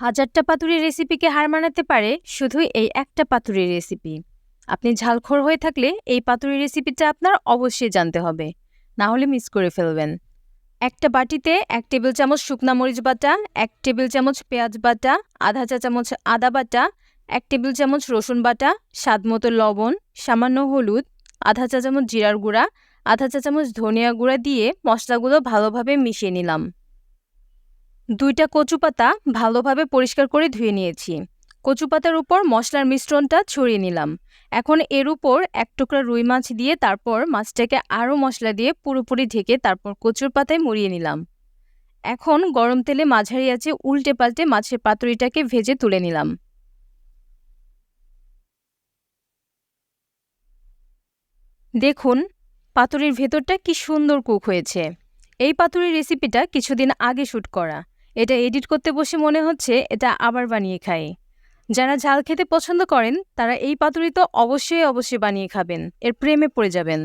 হাজারটা পাতুরির রেসিপিকে হার মানাতে পারে শুধুই এই একটা পাতুরির রেসিপি। আপনি ঝালখোর হয়ে থাকলে এই পাতুরি রেসিপিটা আপনার অবশ্যই জানতে হবে। না হলে মিস করে ফেলবেন। একটা বাটিতে এক টেবিল চামচ শুকনা মরিচ বাটা, এক টেবিল চামচ পেঁয়াজ বাটা, আধা চা চামচ আদা বাটা, এক টেবিল চামচ রসুন বাটা, স্বাদ মতো লবণ, সামান্য হলুদ, আধা চা চামচ জিরার গুঁড়া, আধা চা চামচ ধনিয়া গুঁড়া দিয়ে মশলাগুলো ভালোভাবে মিশিয়ে নিলাম। দুইটা কচু পাতা ভালোভাবে পরিষ্কার করে ধুয়ে নিয়েছি। কচু পাতার উপর মশলার মিশ্রণটা ছড়িয়ে নিলাম। এখন এর উপর এক টুকরা রুই মাছ দিয়ে তারপর মাছটাকে আরও মশলা দিয়ে পুরোপুরি ঢেকে তারপর কচুর পাতায় মুড়িয়ে নিলাম। এখন গরম তেলে মাঝারি আছে উল্টে পাল্টে মাছের পাতুরিটাকে ভেজে তুলে নিলাম। দেখুন, পাতুরির ভেতরটা কি সুন্দর কুক হয়েছে। এই পাতুরির রেসিপিটা কিছুদিন আগে শ্যুট করা। এটা এডিট করতে বসে মনে হচ্ছে এটা আবার বানিয়ে খাই। যারা ঝাল খেতে পছন্দ করেন, তারা এই পাতুরি তো অবশ্যই অবশ্যই বানিয়ে খাবেন, এর প্রেমে পড়ে যাবেন।